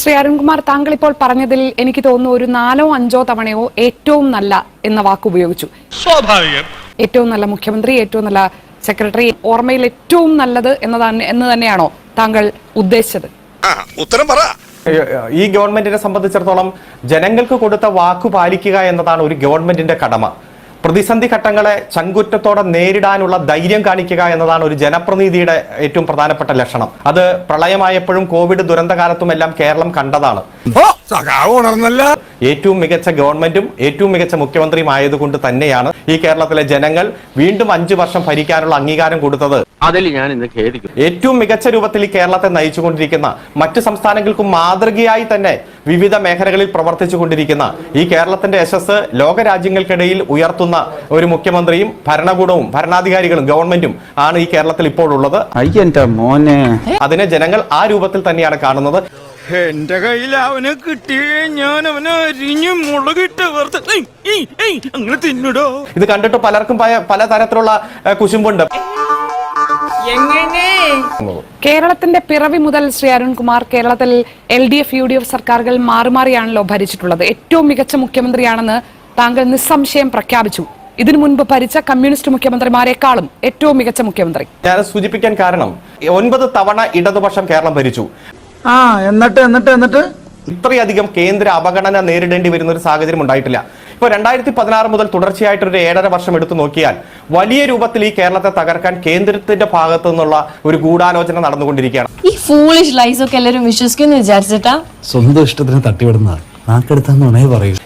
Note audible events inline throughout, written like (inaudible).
ശ്രീ അരുൺകുമാർ താങ്കൾ ഇപ്പോൾ പറഞ്ഞതിൽ എനിക്ക് തോന്നുന്നു ഒരു നാലോ അഞ്ചോ തവണയോ ഏറ്റവും നല്ല എന്ന വാക്ക് ഉപയോഗിച്ചു. സ്വാഭാവികം. ഏറ്റവും നല്ല മുഖ്യമന്ത്രി ഏറ്റവും നല്ല സെക്രട്ടറി ഓർമ്മയിൽ ഏറ്റവും നല്ലത് എന്നതാണ് എന്ന് തന്നെയാണോ താങ്കൾ ഉദ്ദേശിച്ചത്? ആ ഉത്തരം പറ. ഈ ഗവൺമെന്റിനെ സംബന്ധിച്ചിടത്തോളം ജനങ്ങൾക്ക് കൊടുത്ത വാക്കു പാലിക്കുക എന്നതാണ് ഒരു ഗവൺമെന്റിന്റെ കടമ. പ്രതിസന്ധി ഘട്ടങ്ങളെ ചങ്കുറ്റത്തോടെ നേരിടാനുള്ള ധൈര്യം കാണിക്കുക എന്നതാണ് ഒരു ജനപ്രതിനിധിയുടെ ഏറ്റവും പ്രധാനപ്പെട്ട ലക്ഷണം. അത് പ്രളയമായപ്പോഴും കോവിഡ് ദുരന്തകാലത്തും എല്ലാം കേരളം കണ്ടതാണ്. ഏറ്റവും മികച്ച ഗവൺമെന്റും ഏറ്റവും മികച്ച മുഖ്യമന്ത്രിയും ആയതുകൊണ്ട് തന്നെയാണ് ഈ കേരളത്തിലെ ജനങ്ങൾ വീണ്ടും അഞ്ചു വർഷം ഭരിക്കാനുള്ള അംഗീകാരം കൊടുത്തത്. അതിൽ ഞാൻ ഇന്ന് ഖേദിക്കുന്നു. ഏറ്റവും മികച്ച രൂപത്തിൽ ഈ കേരളത്തെ നയിച്ചുകൊണ്ടിരിക്കുന്ന മറ്റു സംസ്ഥാനങ്ങൾക്കും മാതൃകയായി തന്നെ വിവിധ മേഖലകളിൽ പ്രവർത്തിച്ചു കൊണ്ടിരിക്കുന്ന ഈ കേരളത്തിന്റെ യശസ് ലോകരാജ്യങ്ങൾക്കിടയിൽ ഉയർത്തുന്ന ഒരു മുഖ്യമന്ത്രിയും ഭരണകൂടവും ഭരണാധികാരികളും ഗവൺമെന്റും ആണ് ഈ കേരളത്തിൽ ഇപ്പോഴുള്ളത്. അതിനെ ജനങ്ങൾ ആ രൂപത്തിൽ തന്നെയാണ് കാണുന്നത്. എന്റെ കയ്യിൽ അവനെ കിട്ടിയേ ഞാൻ അവനെ അരിഞ്ഞ് മുളകിട്ട് വറുത്ത്. അങ്ങനെ തിന്നിടോ? ഇത് കണ്ടിട്ട് പലർക്കും പല തരത്തിലുള്ള ഏഹ്, കുശുമ്പുണ്ട്. കേരളത്തിന്റെ പിറവി മുതൽ ശ്രീ അരുൺകുമാർ കേരളത്തിൽ L D F U D F സർക്കാരുകൾ മാറി മാറിയാണല്ലോ ഭരിച്ചിട്ടുള്ളത്. ഏറ്റവും മികച്ച മുഖ്യമന്ത്രിയാണെന്ന് താങ്കൾ നിസ്സംശയം പ്രഖ്യാപിച്ചു. ഇതിനു മുൻപ് ഭരിച്ച കമ്മ്യൂണിസ്റ്റ് മുഖ്യമന്ത്രിമാരെക്കാളും ഏറ്റവും മികച്ച മുഖ്യമന്ത്രി. ഞാൻ സൂചിപ്പിക്കാൻ കാരണം ഒൻപത് തവണ ഇടതുപക്ഷം കേരളം ഭരിച്ചു. ആ എന്നിട്ട് എന്നിട്ട് എന്നിട്ട്? ഇത്രയധികം കേന്ദ്ര അവഗണന നേരിടേണ്ടി വരുന്ന ഒരു സാഹചര്യം ഉണ്ടായിട്ടില്ല. ഇപ്പോൾ രണ്ടായിരത്തി പതിനാറ് മുതൽ തുടർച്ചയായിട്ട് ഒരു ഏഴര വർഷം എടുത്തു നോക്കിയാൽ വലിയ രൂപത്തിൽ ഈ കേരളത്തെ തകർക്കാൻ കേന്ദ്രത്തിന്റെ ഭാഗത്തു നിന്നുള്ള ഒരു ഗൂഢാലോചന നടന്നുകൊണ്ടിരിക്കുകയാണ്. ഈ ഫൂളിഷ് ലൈസ് ഒക്കെ എല്ലാവരും വിശ്വസിക്കുന്നു വിചാരിച്ചിട്ടാ? സ്വന്തം ഇഷ്ടത്തിന് തട്ടിവിടുന്ന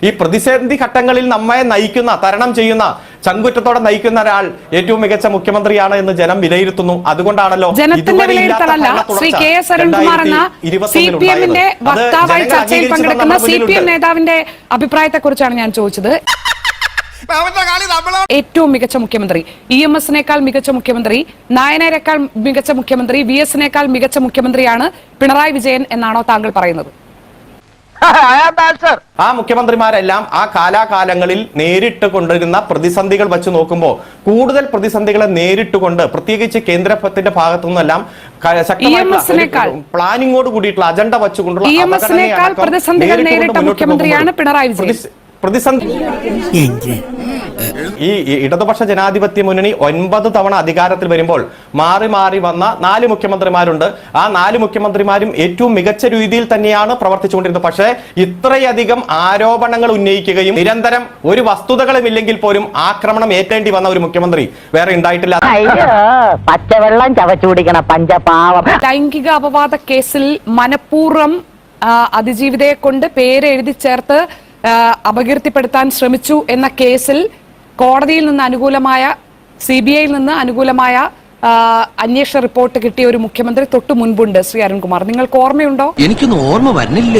ഈ പ്രതിസന്ധി ഘട്ടങ്ങളിൽ നമ്മെ നയിക്കുന്ന തരണം ചെയ്യുന്ന ചങ്കുറ്റത്തോടെ നയിക്കുന്ന ഒരാൾ ഏറ്റവും മികച്ച മുഖ്യമന്ത്രിയാണ് എന്ന് ജനം വിലയിരുത്തുന്നു. അതുകൊണ്ടാണല്ലോ ജനത്തിന്റെ ഇതുവരെ വിലയിരുത്തലല്ല. ശ്രീ കെ എസ് അരുൺകുമാർ എന്ന സി പി എമ്മിന്റെ വക്താവായി ചർച്ചയിൽ അംഗീകരിച്ചിട്ടുള്ള പങ്കെടുക്കുന്ന സി പി എം നേതാവിന്റെ അഭിപ്രായത്തെ കുറിച്ചാണ് ഞാൻ ചോദിച്ചത്. ഏറ്റവും മികച്ച മുഖ്യമന്ത്രി ഇ എം എസിനേക്കാൾ മികച്ച മുഖ്യമന്ത്രി നായനേക്കാൾ മികച്ച മുഖ്യമന്ത്രി വി എസിനേക്കാൾ മികച്ച മുഖ്യമന്ത്രിയാണ് പിണറായി വിജയൻ എന്നാണോ താങ്കൾ പറയുന്നത്? ആ മുഖ്യമന്ത്രിമാരെല്ലാം ആ കാലാകാലങ്ങളിൽ നേരിട്ട് കൊണ്ടിരുന്ന പ്രതിസന്ധികൾ വെച്ച് നോക്കുമ്പോൾ കൂടുതൽ പ്രതിസന്ധികളെ നേരിട്ട് കൊണ്ട് പ്രത്യേകിച്ച് കേന്ദ്രത്തിന്റെ ഭാഗത്തു നിന്നെല്ലാം പ്ലാനിങ്ങോട് കൂടിയിട്ടുള്ള അജണ്ട വെച്ചുകൊണ്ടുള്ള EMS-നേക്കാൾ പ്രതിസന്ധികൾ നേരിട്ട മുഖ്യമന്ത്രിയാണ് പിണറായി വിജയൻ. പ്രതിസ- പ്രതിസന്ധി ഈ ഈ ഇടതുപക്ഷ ജനാധിപത്യ മുന്നണി ഒൻപത് തവണ അധികാരത്തിൽ വരുമ്പോൾ മാറി മാറി വന്ന നാല് മുഖ്യമന്ത്രിമാരുണ്ട്. ആ നാല് മുഖ്യമന്ത്രിമാരും ഏറ്റവും മികച്ച രീതിയിൽ തന്നെയാണ് പ്രവർത്തിച്ചുകൊണ്ടിരുന്നത്. പക്ഷേ ഇത്രയധികം ആരോപണങ്ങൾ ഉന്നയിക്കുകയും നിരന്തരം ഒരു വസ്തുതകളും ഇല്ലെങ്കിൽ പോലും ആക്രമണം ഏറ്റേണ്ടി വന്ന ഒരു മുഖ്യമന്ത്രി വേറെ ഉണ്ടായിട്ടില്ല. അയ്യോ പച്ചവെള്ളം ചവച്ചുപിടിക്കണം പഞ്ചപാവം. ലൈംഗിക അപവാദ കേസിൽ മനഃപൂർവം അതിജീവിതയെ കൊണ്ട് പേരെഴുതി എഴുതി ചേർത്ത് അപകീർത്തിപ്പെടുത്താൻ ശ്രമിച്ചു എന്ന കേസിൽ കോടതിയിൽ നിന്ന് അനുകൂലമായ സി ബി ഐയിൽ നിന്ന് അനുകൂലമായ അന്വേഷണ റിപ്പോർട്ട് കിട്ടിയ ഒരു മുഖ്യമന്ത്രി തൊട്ടു മുൻപുണ്ട് ശ്രീ അരുൺകുമാർ. നിങ്ങൾക്ക് ഓർമ്മയുണ്ടോ? എനിക്കൊന്നും ഓർമ്മ വരുന്നില്ല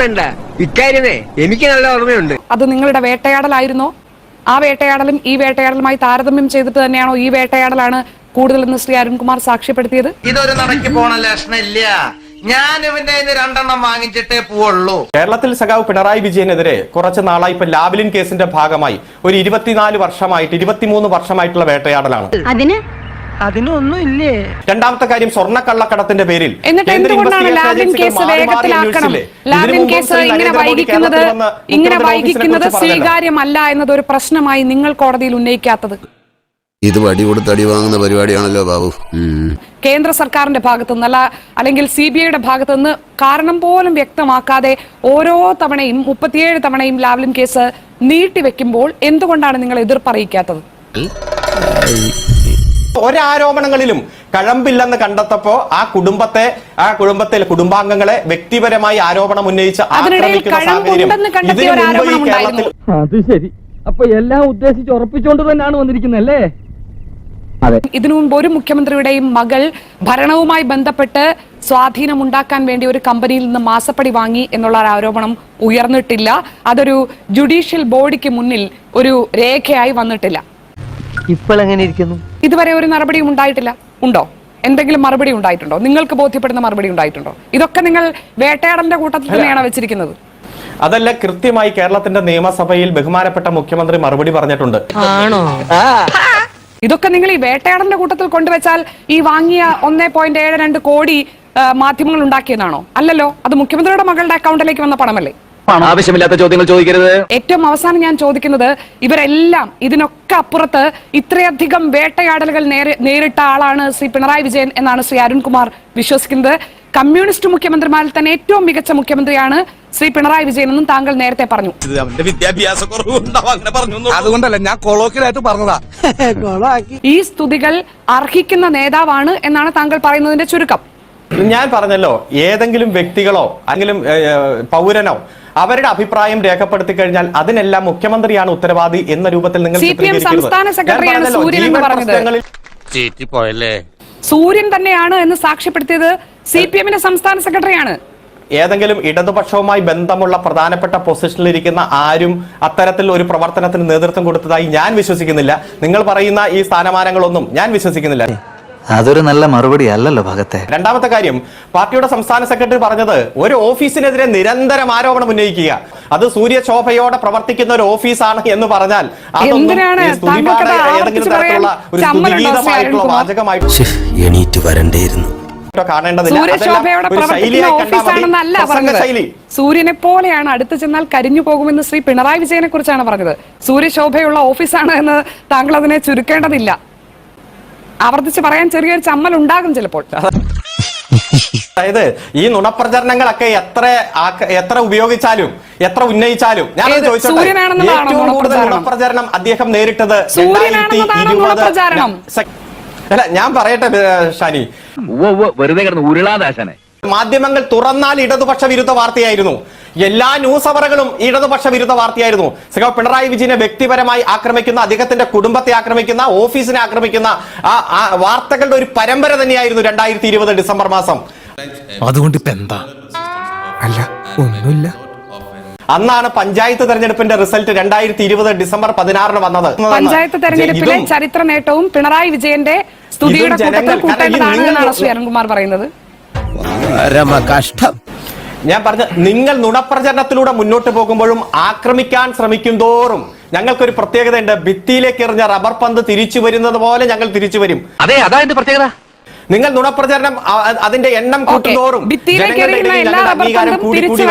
വേണ്ട. ഇക്കാര്യമേ എനിക്ക് നല്ല ഓർമ്മയുണ്ട്. അത് നിങ്ങളുടെ വേട്ടയാടലായിരുന്നോ? ആ വേട്ടയാടലും ഈ വേട്ടയാടലുമായി താരതമ്യം ചെയ്തിട്ട് തന്നെയാണോ ഈ വേട്ടയാടലാണ് കൂടുതലെന്ന് ശ്രീ അരുൺകുമാർ സാക്ഷ്യപ്പെടുത്തിയത്? ഇതൊരു നടക്കി പോണ ലക്ഷണില്ല ഞാൻ ഇവന്റെ രണ്ടെണ്ണം വാങ്ങിച്ചിട്ടേ പോവുള്ളൂ. കേരളത്തിൽ സഖാവ് പിണറായി വിജയനെതിരെ കുറച്ച് നാളായി ഇപ്പൊ ലാബിലിൻ കേസിന്റെ ഭാഗമായി. ഒരു ഇരുപത്തിനാല് വർഷമായിട്ട് ഇരുപത്തിമൂന്ന് വർഷമായിട്ടുള്ള വേട്ടയാടലാണ്. അതിന്? അതിനൊന്നും ഇല്ലേ രണ്ടാമത്തെ കാര്യം സ്വർണക്കള്ളക്കടത്തിന്റെ പേരിൽ ഇങ്ങനെ വൈകിക്കുന്നത് സ്വീകാര്യമല്ല എന്നത് ഒരു പ്രശ്നമായി നിങ്ങൾ കോടതിയിൽ ഉന്നയിക്കാത്തത്. ഇത് വടി കൊടുത്ത് അടി വാങ്ങുന്ന പരിപാടിയാണല്ലോ ബാബു. കേന്ദ്ര സർക്കാരിന്റെ ഭാഗത്തു നിന്നല്ല അല്ലെങ്കിൽ സി ബി ഐയുടെ ഭാഗത്തു നിന്ന് കാരണം പോലും വ്യക്തമാക്കാതെ ഓരോ തവണയും മുപ്പത്തിയേഴ് തവണയും ലാവ്ലിൻ കേസ് നീട്ടിവെക്കുമ്പോൾ എന്തുകൊണ്ടാണ് നിങ്ങൾ എതിർപ്പറിയിക്കാത്തത്? ഒരാരോപണങ്ങളിലും കഴമ്പില്ലെന്ന് കണ്ടെത്തപ്പോ ആ കുടുംബത്തെ ആ കുടുംബത്തിലെ കുടുംബാംഗങ്ങളെ വ്യക്തിപരമായി ആരോപണം ഉന്നയിച്ച് അതിനിടയിൽ ആക്രമിക്കുന്ന സാഹചര്യം ഇതിനു ഒരു ഈ ആരോപണം കേരളത്തിൽ ഉണ്ടായിരുന്നു. അത് ശരി. അപ്പൊ എല്ലാം ഉദ്ദേശിച്ച് ഉറപ്പിച്ചോണ്ട് തന്നെയാണ് വന്നിരിക്കുന്നല്ലേ ഇതിനു മുമ്പ് ഒരു മുഖ്യമന്ത്രിയുടെയും മകൾ ഭരണവുമായി ബന്ധപ്പെട്ട് സ്വാധീനം ഉണ്ടാക്കാൻ വേണ്ടി ഒരു കമ്പനിയിൽ നിന്ന് മാസപ്പടി വാങ്ങി എന്നുള്ള ഒരു ആരോപണം ഉയർന്നിട്ടില്ല. അതൊരു ജുഡീഷ്യൽ ബോഡിക്ക് മുന്നിൽ ഒരു രേഖയായി വന്നിട്ടില്ല. ഇപ്പോൾ എങ്ങനെ ഇരിക്കുന്നു? ഇതുവരെ ഒരു നടപടിയും ഉണ്ടായിട്ടില്ല. ഉണ്ടോ? എന്തെങ്കിലും മറുപടി ഉണ്ടായിട്ടുണ്ടോ? നിങ്ങൾക്ക് ബോധ്യപ്പെടുന്ന മറുപടി ഉണ്ടായിട്ടുണ്ടോ? ഇതൊക്കെ നിങ്ങൾ വേട്ടയാടന്റെ കൂട്ടത്തിൽ തന്നെയാണ് വെച്ചിരിക്കുന്നത്? അതല്ല കൃത്യമായി കേരളത്തിന്റെ നിയമസഭയിൽ ബഹുമാനപ്പെട്ട മുഖ്യമന്ത്രി മറുപടി പറഞ്ഞിട്ടുണ്ട്. ഇതൊക്കെ നിങ്ങൾ ഈ വേട്ടയാടന്റെ കൂട്ടത്തിൽ കൊണ്ടുവച്ചാൽ ഈ വാങ്ങിയ ഒന്നേ പോയിന്റ് ഏഴ് രണ്ട് കോടി മാധ്യമങ്ങൾ ഉണ്ടാക്കിയതാണോ? അല്ലല്ലോ അത് മുഖ്യമന്ത്രിയുടെ മകളുടെ അക്കൗണ്ടിലേക്ക് വന്ന പണമല്ലേ? ആവശ്യമില്ലാത്ത ചോദ്യങ്ങൾ ചോദിക്കരുത്. ഏറ്റവും അവസാനം ഞാൻ ചോദിക്കുന്നത് ഇവരെല്ലാം ഇതിനൊക്കെ അപ്പുറത്ത് ഇത്രയധികം വേട്ടയാടലുകൾ നേരെ നേരിട്ട ആളാണ് ശ്രീ പിണറായി വിജയൻ എന്നാണ് ശ്രീ അരുൺകുമാർ വിശ്വസിക്കുന്നത്. കമ്മ്യൂണിസ്റ്റ് മുഖ്യമന്ത്രിമാരിൽ തന്നെ ഏറ്റവും മികച്ച മുഖ്യമന്ത്രിയാണ് ശ്രീ പിണറായി വിജയൻ എന്നും താങ്കൾ നേരത്തെ പറഞ്ഞു. വിദ്യാഭ്യാസ അതുകൊണ്ടല്ല ഞാൻ കൊളോക്കിലായിട്ട് പറഞ്ഞതാ. (laughs) ഈ സ്തുതികൾ അർഹിക്കുന്ന നേതാവാണ് എന്നാണ് താങ്കൾ പറയുന്നതിന്റെ ചുരുക്കം. ഞാൻ പറഞ്ഞല്ലോ ഏതെങ്കിലും വ്യക്തികളോ അല്ലെങ്കിൽ പൗരനോ അവരുടെ അഭിപ്രായം രേഖപ്പെടുത്തി കഴിഞ്ഞാൽ അതിനെല്ലാം മുഖ്യമന്ത്രിയാണ് ഉത്തരവാദി എന്ന രൂപത്തിൽ നിങ്ങൾ സി സൂര്യൻ തന്നെയാണ് എന്ന് സാക്ഷ്യപ്പെടുത്തിയത് സി പി എമ്മിന്റെ സംസ്ഥാന സെക്രട്ടറിയാണ്. ഏതെങ്കിലും ഇടതുപക്ഷവുമായി ബന്ധമുള്ള പ്രധാനപ്പെട്ട പൊസിഷനിൽ ഇരിക്കുന്ന ആരും അത്തരത്തിൽ ഒരു പ്രവർത്തനത്തിന് നേതൃത്വം കൊടുത്തതായി ഞാൻ വിശ്വസിക്കുന്നില്ല. നിങ്ങൾ പറയുന്ന ഈ സ്ഥാനമാനങ്ങളൊന്നും ഞാൻ വിശ്വസിക്കുന്നില്ല. അതൊരു നല്ല മറുപടി അല്ലല്ലോ ഭഗത്തെ. രണ്ടാമത്തെ കാര്യം പാർട്ടിയുടെ സംസ്ഥാന സെക്രട്ടറി പറഞ്ഞത് ഒരു ഓഫീസിനെതിരെ നിരന്തരം ആരോപണം ഉന്നയിക്കുക. അത് സൂര്യശോഭയോടെ പ്രവർത്തിക്കുന്ന ഒരു ഓഫീസാണ് എന്ന് പറഞ്ഞാൽ ഏതെങ്കിലും തരത്തിലുള്ള ഒരു ചമ്മലുണ്ടോ, ശ്രീ സ്തുതിഗീതമായിട്ടുള്ള അരുൺകുമാർ? വാചകമായിട്ടോ എണീറ്റ് വരണ്ടേയിരുന്നു. സൂര്യശോഭയോടെ ഒരു പ്രവർത്തിക്കുന്ന. ഓഫീസാണെന്നല്ല പറഞ്ഞത്. സൂര്യനെ പോലെയാണ് അടുത്ത് ചെന്നാൽ കരിഞ്ഞു പോകുമെന്ന് ശ്രീ പിണറായി വിജയനെ കുറിച്ചാണ് പറഞ്ഞത്. സൂര്യശോഭയുള്ള ഓഫീസാണ് എന്ന് താങ്കൾ അതിനെ ചുരുക്കേണ്ടതില്ല. ആവർത്തിച്ച് പറയാൻ ചെറിയൊരു ചമ്മൽ ഉണ്ടാകും ചിലപ്പോൾ. അതായത് ഈ നുണപ്രചരണങ്ങളൊക്കെ എത്ര എത്ര ഉപയോഗിച്ചാലും എത്ര ഉന്നയിച്ചാലും ഞാൻ ഏറ്റവും കൂടുതൽ നുണപ്രചാരണം? അദ്ദേഹം നേരിട്ടത് 2020 നുണപ്രചാരണം? അല്ല ഞാൻ പറയട്ടെ ഷാനി. വെറുതെ കിടന്ന് ഉരുളാദാശനെ. മാധ്യമങ്ങൾ തുറന്നാൽ ഇടതുപക്ഷ വിരുദ്ധ വാർത്തയായിരുന്നു. എല്ലാ ന്യൂസ് അവറുകളും ഇടതുപക്ഷ വിരുദ്ധ വാർത്തയായിരുന്നു. സഖാവ് പിണറായി വിജയനെ വ്യക്തിപരമായി ആക്രമിക്കുന്ന അദ്ദേഹത്തിന്റെ കുടുംബത്തെ ആക്രമിക്കുന്ന ഓഫീസിനെ ആക്രമിക്കുന്ന ആ വാർത്തകളുടെ ഒരു പരമ്പര തന്നെയായിരുന്നു രണ്ടായിരത്തി ഇരുപത് ഡിസംബർ മാസം. അതുകൊണ്ട് ഇപ്പൊ എന്താ? അല്ല ഒന്നുമില്ല. അന്നാണ് പഞ്ചായത്ത് തെരഞ്ഞെടുപ്പിന്റെ റിസൾട്ട് രണ്ടായിരത്തി ഇരുപത് ഡിസംബർ പതിനാറിന് വന്നത്. പഞ്ചായത്ത് തെരഞ്ഞെടുപ്പിലെ ചരിത്ര നേട്ടവും പിണറായി വിജയന്റെ സ്തുതിയുടെ കൂട്ടത്തിൽ കൂട്ടേണ്ടതാണ് എന്നാണ് ശ്രീ അരുൺകുമാർ പറയുന്നത്. കഷ്ടം ഞാൻ പറഞ്ഞ നിങ്ങൾ നുണപ്രചരണത്തിലൂടെ മുന്നോട്ട് പോകുമ്പോഴും ആക്രമിക്കാൻ ശ്രമിക്കും തോറും ഞങ്ങൾക്കൊരു പ്രത്യേകതയുണ്ട്. ഭിത്തിയിലേക്ക് എറിഞ്ഞ റബ്ബർ പന്ത് തിരിച്ചു വരുന്നത് പോലെ ഞങ്ങൾ തിരിച്ചു വരും. അതെ അതാ എന്റെ പ്രത്യേകത. നിങ്ങൾ നുണപ്രചരണം അതിന്റെ എണ്ണം ഞങ്ങളുടെ അംഗീകാരം കൂടി കൂടി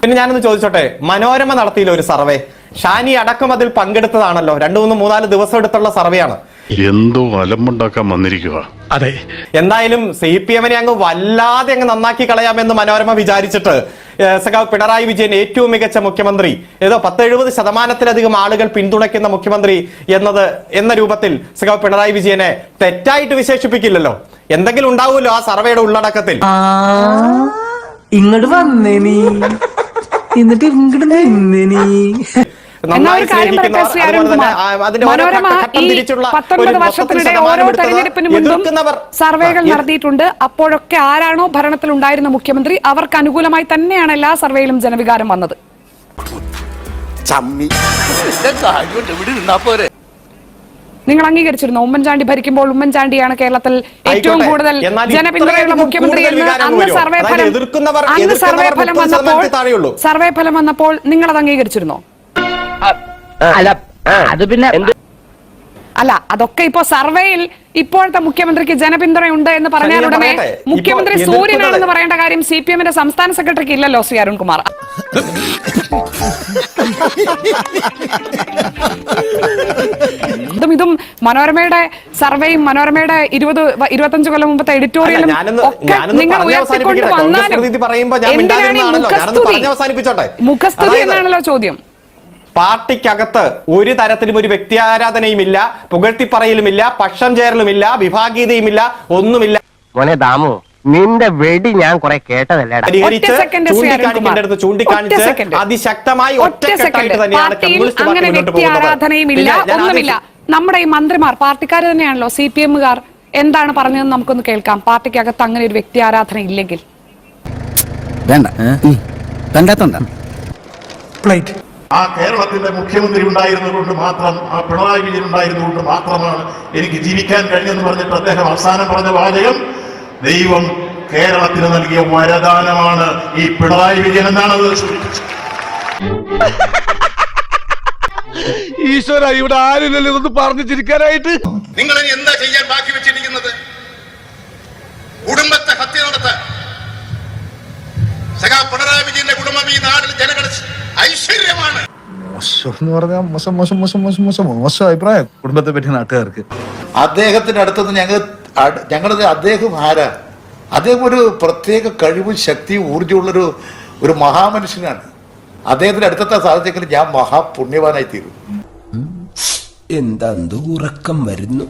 പിന്നെ ഞാനൊന്ന് ചോദിച്ചോട്ടെ. മനോരമ നടത്തിയില്ല ഒരു സർവേ. ഷാനി അടക്കം അതിൽ പങ്കെടുത്തതാണല്ലോ. രണ്ടു മൂന്ന് മൂന്നാൽ ദിവസം എടുത്തുള്ള സർവേയാണ്. എന്തോ അലമ്പുണ്ടാക്കാൻ വന്നിരിക്കുക അതെ എന്തായാലും സി പി എമ്മിനെ അങ്ങ് വല്ലാതെ അങ്ങ് നന്നാക്കി കളയാമെന്ന് മനോരമ വിചാരിച്ചിട്ട് സഖാവ് പിണറായി വിജയൻ ഏറ്റവും മികച്ച മുഖ്യമന്ത്രി ഏതോ പത്തെഴുപത് ശതമാനത്തിലധികം ആളുകൾ പിന്തുണയ്ക്കുന്ന മുഖ്യമന്ത്രി എന്നത് എന്ന രൂപത്തിൽ സഖാവ് പിണറായി വിജയനെ തെറ്റായിട്ട് വിശേഷിപ്പിക്കില്ലല്ലോ. എന്തെങ്കിലും ഉണ്ടാവുമല്ലോ ആ സർവേയുടെ ഉള്ളടക്കത്തിൽ. ഇങ്ങോട്ട് വന്നേ നീ (laughs) എന്നിട്ട് ഇങ്ങോട്ട് നിന്നേ നീ ഓരോ പത്തൊൻപത് വർഷത്തിനിടെ തെരഞ്ഞെടുപ്പിന് മുൻപും സർവേകൾ നടത്തിയിട്ടുണ്ട്. അപ്പോഴൊക്കെ ആരാണോ ഭരണത്തിൽ ഉണ്ടായിരുന്ന മുഖ്യമന്ത്രി അവർക്ക് അനുകൂലമായി തന്നെയാണ് എല്ലാ സർവേയിലും ജനവികാരം വന്നത്. നിങ്ങൾ അംഗീകരിച്ചിരുന്നു? ഉമ്മൻചാണ്ടി ഭരിക്കുമ്പോൾ ഉമ്മൻചാണ്ടിയാണ് കേരളത്തിൽ ഏറ്റവും കൂടുതൽ ജനപിന്തുണയുള്ള മുഖ്യമന്ത്രി എന്ന് അന്ന് സർവേ ഫലം എതിർക്കുന്നവർ അന്ന് എതിർക്കുന്നവർ സർവേ ഫലം വന്നപ്പോൾ സർവേ ഫലം വന്നപ്പോൾ നിങ്ങൾ അത് അംഗീകരിച്ചിരുന്നോ? അല്ല അത് പിന്നെ അല്ല അതൊക്കെ ഇപ്പോ സർവേയിൽ ഇപ്പോഴത്തെ മുഖ്യമന്ത്രിക്ക് ജനപിന്തുണയുണ്ട് എന്ന് പറഞ്ഞാൽ ഉടനെ മുഖ്യമന്ത്രി സൂര്യനാണെന്ന് പറയേണ്ട കാര്യം സി പി എമ്മിന്റെ സംസ്ഥാന സെക്രട്ടറിക്ക് ഇല്ലല്ലോ ശ്രീ അരുൺകുമാർ. ഇതും ഇതും മനോരമയുടെ സർവേയും മനോരമയുടെ ഇരുപത് ഇരുപത്തഞ്ചു കൊല്ലം മുമ്പത്തെ എഡിറ്റോറിയലും ഒക്കെ നിങ്ങൾ ഉയർത്തിക്കൊണ്ട് വന്നാലും എന്തിനാണ് മുഖസ്തുതി? എന്നാണല്ലോ ചോദ്യം. പാർട്ടിക്കകത്ത് ഒരു തരത്തിലും ഒരു വ്യക്തി ആരാധനയുമില്ല പുകഴ്ത്തിപ്പറയലുമില്ല പക്ഷം ചേരലുമില്ല വിഭാഗീയതയുമില്ല ഒന്നുമില്ല. മോനെ ദാമു നിന്റെ വെടി ഞാൻ കുറെ കേട്ടതല്ലേടാ. ചൂണ്ടിക്കാണിക്കേണ്ടടുത്ത്. ചൂണ്ടിക്കാണിച്ച് അതിശക്തമായി ഒറ്റ ഒറ്റക്കെട്ടായിട്ട് തന്നെയാണ് കമ്മ്യൂണിസ്റ്റ് പാർട്ടി മുന്നോട്ട് പോകുന്നത്. നമ്മുടെ ഈ മന്ത്രിമാർ പാർട്ടിക്കാർ തന്നെയാണല്ലോ സി പി എമ്മുകാർ. എന്താണ് പറഞ്ഞതെന്ന് നമുക്കൊന്ന് കേൾക്കാം. പാർട്ടിക്കകത്ത് അങ്ങനെ ഒരു വ്യക്തി ആരാധന ഇല്ലെങ്കിൽ. വേണ്ട. കണ്ടാത്തോണ്ട. ആ കേരളത്തിന്റെ മുഖ്യമന്ത്രി ഉണ്ടായിരുന്നതുകൊണ്ട് മാത്രം ആ പിണറായി വിജയൻ ഉണ്ടായിരുന്നതുകൊണ്ട് മാത്രമാണ് എനിക്ക് ജീവിക്കാൻ കഴിഞ്ഞെന്ന് പറഞ്ഞിട്ട് അദ്ദേഹം അവസാനം പറഞ്ഞ വാചകം ദൈവം കേരളത്തിന് നൽകിയ വരദാനമാണ് ഈ പിണറായി വിജയൻ എന്നാണ് അത് സൂചിപ്പിച്ചത്. (laughs) ഈശ്വര ഇവിടെ ആരില്ലല്ലോ ഇതൊന്ന് പറഞ്ഞു ചിരിക്കാനായിട്ട് നിങ്ങൾ ഇനി എന്താ ചെയ്യാൻ ബാക്കി വെച്ചിരിക്കുന്നത്? കുടുംബത്തെ ഹത്യ നടത്താൻ. സഖാ പിണറായി വിജയന്റെ കുടുംബം ഈ നാട്ടിൽ ഐശ്വര്യമാണ് മോശം എന്ന് പറഞ്ഞാൽ മോശം മോശം മോശം മോശം മോശം. മോശം അഭിപ്രായം കുടുംബത്തെ പറ്റി നാട്ടുകാർക്ക്. അദ്ദേഹത്തിന്റെ അടുത്തുനിന്ന് ഞങ്ങൾ ഞങ്ങളത് അദ്ദേഹം ആരാ? അദ്ദേഹം ഒരു പ്രത്യേക കഴിവും ശക്തിയും ഊർജമുള്ളൊരു ഒരു മഹാമനുഷ്യനാണ്. അദ്ദേഹത്തിന്റെ അടുത്തെത്താൻ സാധിച്ചെങ്കിൽ ഞാൻ മഹാപുണ്യവാനായി തീരും. എന്താ ഉറക്കം വരുന്നു.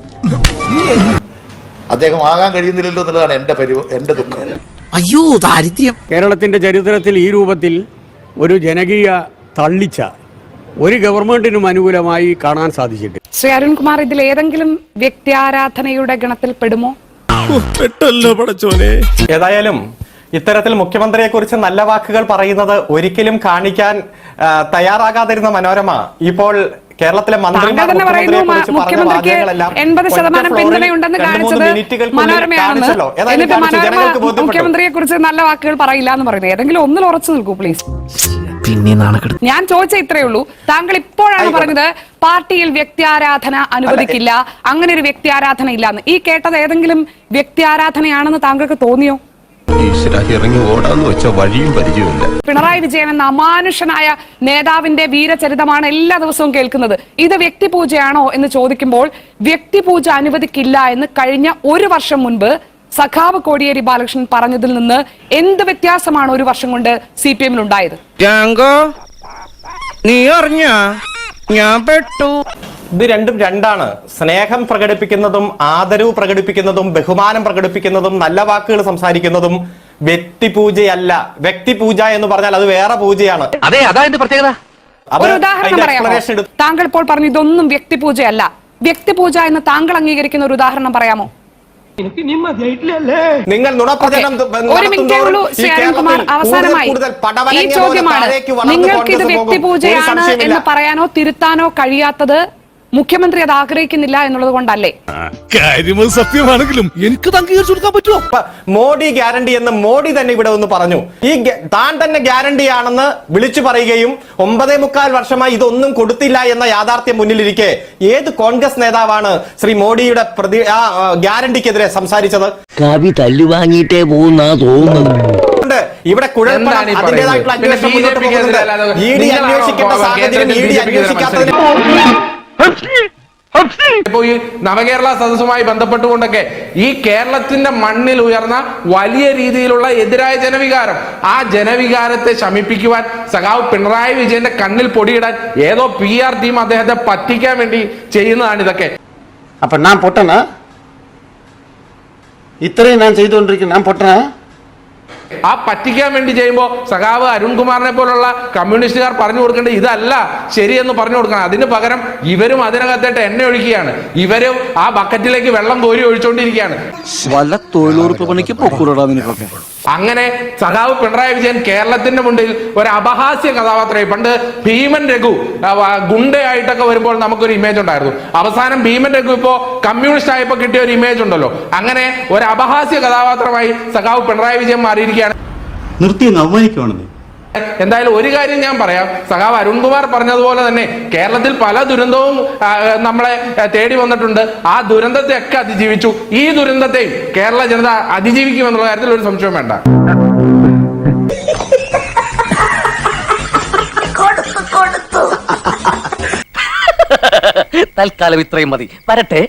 അദ്ദേഹം ആകാൻ കഴിയുന്നില്ലല്ലോ എന്നുള്ളതാണ് എന്റെ പരി എന്റെ ദുഃഖം. അയ്യോ ദാരിദ്ര്യം. കേരളത്തിന്റെ ചരിത്രത്തിൽ ഈ രൂപത്തിൽ ഒരു ജനകീയ തള്ളിച്ച ഒരു ഗവൺമെന്റിനും അനുകൂലമായി കാണാൻ സാധിച്ചിട്ട് ശ്രീ അരുൺകുമാർ ഇതിൽ ഏതെങ്കിലും വ്യക്തി ആരാധനയുടെ ഗണത്തിൽ പെടുമോ? പെട്ടല്ലോ പടച്ചോനെ. ഏതായാലും ഇത്തരത്തിൽ മുഖ്യമന്ത്രിയെ കുറിച്ച് നല്ല വാക്കുകൾ പറയുന്നത് ഒരിക്കലും കാണിക്കാൻ തയ്യാറാകാതിരുന്ന മനോരമ. ഇപ്പോൾ കേരളത്തിലെ. മുഖ്യമന്ത്രിയെ കുറിച്ച് നല്ല വാക്കുകൾ പറയില്ല എന്ന് പറയുന്നത് ഏതെങ്കിലും ഒന്നിൽ ഉറച്ചു നിൽക്കൂ പ്ലീസ് പിന്നെ നാണക്കെടുത്ത് ഞാൻ ചോദിച്ച ഇത്രയേ ഉള്ളൂ. താങ്കൾ ഇപ്പോഴാണ് പറഞ്ഞത് പാർട്ടിയിൽ വ്യക്തി ആരാധന അനുവദിക്കില്ല അങ്ങനെ ഒരു വ്യക്തി ആരാധന ഇല്ലാന്ന്. ഈ കേട്ടത് ഏതെങ്കിലും വ്യക്തി ആരാധനയാണെന്ന് താങ്കൾക്ക് തോന്നിയോ? ഇറങ്ങി ഓടാന്ന് വെച്ച വഴിയും പരിചയമില്ല പിണറായി വിജയൻ എന്ന അമാനുഷനായ നേതാവിന്റെ വീരചരിതമാണ് എല്ലാ ദിവസവും കേൾക്കുന്നത്. ഇത് വ്യക്തിപൂജയാണോ എന്ന് ചോദിക്കുമ്പോൾ വ്യക്തിപൂജ അനുവദിക്കില്ല എന്ന് കഴിഞ്ഞ ഒരു വർഷം മുൻപ് സഖാവ് കോടിയേരി ബാലകൃഷ്ണൻ പറഞ്ഞതിൽ നിന്ന് എന്ത് വ്യത്യാസമാണ് ഒരു വർഷം കൊണ്ട് സി പി എമ്മിൽ ഉണ്ടായത് നീ അറിഞ്ഞ? ഞാൻ പെട്ടു. ഇത് രണ്ടും രണ്ടാണ്. സ്നേഹം പ്രകടിപ്പിക്കുന്നതും ആദരവ് പ്രകടിപ്പിക്കുന്നതും ബഹുമാനം പ്രകടിപ്പിക്കുന്നതും നല്ല വാക്കുകൾ സംസാരിക്കുന്നതും വ്യക്തിപൂജയല്ല വ്യക്തിപൂജ എന്ന് പറഞ്ഞാൽ അത് വേറെ പൂജയാണ്. അതെ അതാ എന്റെ പ്രത്യേകത. ഒരു ഉദാഹരണം പറയാമോ? താങ്കൾ ഇപ്പോൾ പറഞ്ഞു ഇതൊന്നും വ്യക്തിപൂജയല്ല വ്യക്തിപൂജ എന്ന് താങ്കൾ അംഗീകരിക്കുന്ന ഒരു ഉദാഹരണം പറയാമോ? നിങ്ങൾ നുണപ്രചരണം ഓക്കെ. ഒരു മിനിറ്റേ ഉള്ളൂ ശ്രീ അരുൺകുമാർ. അവസാനമായി ഈ ചോദ്യമാണ്. നിങ്ങൾക്ക് ഇത് വ്യക്തിപൂജയാണ് എന്ന് പറയാനോ തിരുത്താനോ കഴിയാത്തത് മുഖ്യമന്ത്രി അത് ആഗ്രഹിക്കുന്നില്ല എന്നുള്ളത് കൊണ്ടല്ലേ? കാര്യം സത്യമാണെങ്കിലും എനിക്ക് അംഗീകരിച്ചു കൊടുക്കാൻ പറ്റുമോ? മോഡി ഗ്യാരണ്ടി എന്ന് മോഡി തന്നെ ഇവിടെ ഒന്ന് പറഞ്ഞു. ഈ താൻ തന്നെ ഗ്യാരണ്ടി ആണെന്ന് വിളിച്ചു പറയുകയും ഒമ്പതേ മുക്കാൽ വർഷമായി ഇതൊന്നും കൊടുത്തില്ല എന്ന യാഥാർത്ഥ്യം മുന്നിലിരിക്കെ ഏത് കോൺഗ്രസ് നേതാവാണ് ശ്രീ മോഡിയുടെ പ്രതി ആ, ഗ്യാരണ്ടിക്കെതിരെ സംസാരിച്ചത്? കവി തല്ലുവാങ്ങിയിട്ടേ പോകുന്നാ തോന്നുന്നു. ഇവിടെ അതിന്റേതായിട്ടുള്ള പറയുന്നത്? അന്വേഷണം മുന്നോട്ട് പോകുന്നുണ്ട്. ഇ ഡി അന്വേഷിക്കേണ്ട സാഹചര്യം ഇ ഡി അന്വേഷിക്കാത്തതിന് ഇപ്പോ ഈ നവകേരള സദസ്സുമായി ബന്ധപ്പെട്ടുകൊണ്ടൊക്കെ ഈ കേരളത്തിന്റെ മണ്ണിൽ ഉയർന്ന വലിയ രീതിയിലുള്ള എതിരായ ജനവികാരം ആ ജനവികാരത്തെ ശമിപ്പിക്കുവാൻ സഖാവ് പിണറായി വിജയന്റെ കണ്ണിൽ പൊടിയിടാൻ ഏതോ പി ആർ ടീം അദ്ദേഹത്തെ പറ്റിക്കാൻ വേണ്ടി ചെയ്യുന്നതാണ് ഇതൊക്കെ. അപ്പൊ ഞാൻ പൊട്ടന? ഇത്രയും ഞാൻ ചെയ്തുകൊണ്ടിരിക്കുന്നു ഞാൻ പൊട്ടനാ? ആ പറ്റിക്കാൻ വേണ്ടി ചെയ്യുമ്പോൾ സഖാവ് അരുൺകുമാറിനെ പോലുള്ള കമ്മ്യൂണിസ്റ്റുകാർ പറഞ്ഞു കൊടുക്കേണ്ടത് ഇതല്ല ശരിയെന്ന് പറഞ്ഞു കൊടുക്കണം. അതിന് പകരം ഇവരും അതിനകത്തേട്ട് എണ്ണ ഒഴിക്കുകയാണ്. ഇവരും ആ ബക്കറ്റിലേക്ക് വെള്ളം കോരി ഒഴിച്ചുകൊണ്ടിരിക്കുകയാണ് വല്ല തൊഴിലുറപ്പ് പണിക്ക് നിനക്കൊക്കെ. അങ്ങനെ സഖാവ് പിണറായി വിജയൻ കേരളത്തിന്റെ മുന്നിൽ ഒരു അപഹാസ്യ കഥാപാത്രമായി പണ്ട് ഭീമൻ രഘു ഗുണ്ടയായിട്ടൊക്കെ വരുമ്പോൾ നമുക്കൊരു ഇമേജ് ഉണ്ടായിരുന്നു. അവസാനം ഭീമൻ രഘു ഇപ്പോ കമ്മ്യൂണിസ്റ്റ് ആയപ്പോ കിട്ടിയ ഒരു ഇമേജ് ഉണ്ടല്ലോ. അങ്ങനെ ഒരു അപഹാസ്യ കഥാപാത്രമായി സഖാവ് പിണറായി വിജയൻ മാറിയിരിക്കുകയാണ് നിർത്തി അവമാനിക്കുവാണെന്ന്. എന്തായാലും ഒരു കാര്യം ഞാൻ പറയാം. സഖാവ് അരുൺകുമാർ പറഞ്ഞതുപോലെ തന്നെ കേരളത്തിൽ പല ദുരന്തവും നമ്മളെ തേടി വന്നിട്ടുണ്ട്. ആ ദുരന്തത്തെ ഒക്കെ അതിജീവിച്ചു. ഈ ദുരന്തത്തെയും കേരള ജനത അതിജീവിക്കുമെന്നുള്ള കാര്യത്തിൽ ഒരു സംശയം വേണ്ട. തൽക്കാലം ഇത്രയും മതി. വരട്ടെ.